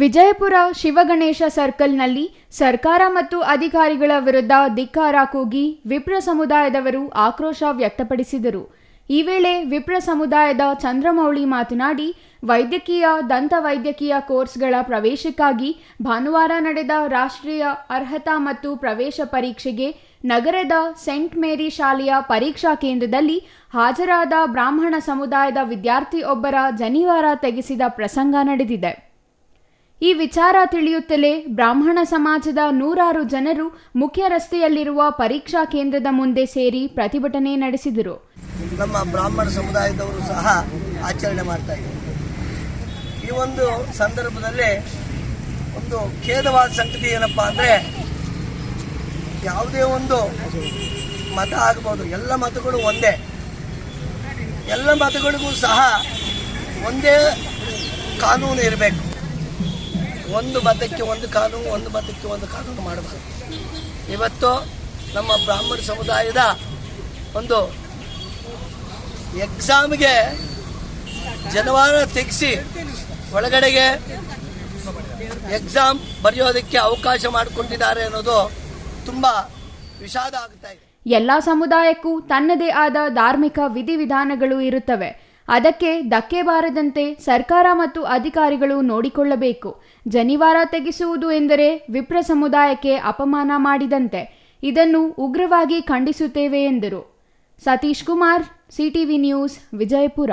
ವಿಜಯಪುರ ಶಿವಗಣೇಶ ಸರ್ಕಲ್ನಲ್ಲಿ ಸರ್ಕಾರ ಮತ್ತು ಅಧಿಕಾರಿಗಳ ವಿರುದ್ಧ ಧಿಕ್ಕಾರ ಕೂಗಿ ವಿಪ್ರ ಸಮುದಾಯದವರು ಆಕ್ರೋಶ ವ್ಯಕ್ತಪಡಿಸಿದರು. ಈ ವೇಳೆ ವಿಪ್ರ ಸಮುದಾಯದ ಚಂದ್ರಮೌಳಿ ಮಾತನಾಡಿ, ವೈದ್ಯಕೀಯ, ದಂತ ವೈದ್ಯಕೀಯ ಕೋರ್ಸ್ಗಳ ಪ್ರವೇಶಕ್ಕಾಗಿ ಭಾನುವಾರ ನಡೆದ ರಾಷ್ಟ್ರೀಯ ಅರ್ಹತಾ ಮತ್ತು ಪ್ರವೇಶ ಪರೀಕ್ಷೆಗೆ ನಗರದ ಸೆಂಟ್ ಮೇರಿ ಶಾಲೆಯ ಪರೀಕ್ಷಾ ಕೇಂದ್ರದಲ್ಲಿ ಹಾಜರಾದ ಬ್ರಾಹ್ಮಣ ಸಮುದಾಯದ ವಿದ್ಯಾರ್ಥಿಯೊಬ್ಬರ ಜನಿವಾರ ತೆಗೆಸಿದ ಪ್ರಸಂಗ ನಡೆದಿದೆ. ಈ ವಿಚಾರ ತಿಳಿಯುತ್ತಲೇ ಬ್ರಾಹ್ಮಣ ಸಮಾಜದ ನೂರಾರು ಜನರು ಮುಖ್ಯ ರಸ್ತೆಯಲ್ಲಿರುವ ಪರೀಕ್ಷಾ ಕೇಂದ್ರದ ಮುಂದೆ ಸೇರಿ ಪ್ರತಿಭಟನೆ ನಡೆಸಿದರು. ನಮ್ಮ ಬ್ರಾಹ್ಮಣ ಸಮುದಾಯದವರು ಸಹ ಆಚರಣೆ ಮಾಡ್ತಾ ಇದ್ದಾರೆ. ಈ ಒಂದು ಸಂದರ್ಭದಲ್ಲಿ ಒಂದು ಖೇದವಾದ ಸಂಗತಿ ಏನಪ್ಪ ಅಂದರೆ ಯಾವುದೇ ಒಂದು ಮತ ಆಗ್ಬೋದು, ಎಲ್ಲ ಮತಗಳು ಒಂದೇ. ಎಲ್ಲ ಮತಗಳಿಗೂ ಸಹ ಒಂದೇ ಕಾನೂನು ಇರಬೇಕು. ಒಂದು ಮತಕ್ಕೆ ಒಂದು ಕಾನೂನು, ಒಂದು ಮತಕ್ಕೆ ಒಂದು ಕಾನೂನು ಮಾಡಬಾರ್ದು ಇವತ್ತು ನಮ್ಮ ಬ್ರಾಹ್ಮಣ ಸಮುದಾಯದ ಒಂದು ಎಕ್ಸಾಮ್ಗೆ ಜನವಾರ ತೆಗೆಸಿ ಒಳಗಡೆಗೆ ಎಕ್ಸಾಮ್ ಬರೆಯೋದಕ್ಕೆ ಅವಕಾಶ ಮಾಡಿಕೊಂಡಿದ್ದಾರೆ ಅನ್ನೋದು ತುಂಬ ವಿಷಾದ ಆಗ್ತಾ ಇದೆ. ಎಲ್ಲ ಸಮುದಾಯಕ್ಕೂ ತನ್ನದೇ ಆದ ಧಾರ್ಮಿಕ ವಿಧಿವಿಧಾನಗಳು ಇರುತ್ತವೆ. ಅದಕ್ಕೆ ಧಕ್ಕೆ ಬಾರದಂತೆ ಸರ್ಕಾರ ಮತ್ತು ಅಧಿಕಾರಿಗಳು ನೋಡಿಕೊಳ್ಳಬೇಕು. ಜನಿವಾರ ತೆಗೆಸುವುದು ಎಂದರೆ ವಿಪ್ರ ಸಮುದಾಯಕ್ಕೆ ಅಪಮಾನ ಮಾಡಿದಂತೆ. ಇದನ್ನು ಉಗ್ರವಾಗಿ ಖಂಡಿಸುತ್ತೇವೆ ಎಂದರು. Satish Kumar, CTV news, Vijayapura.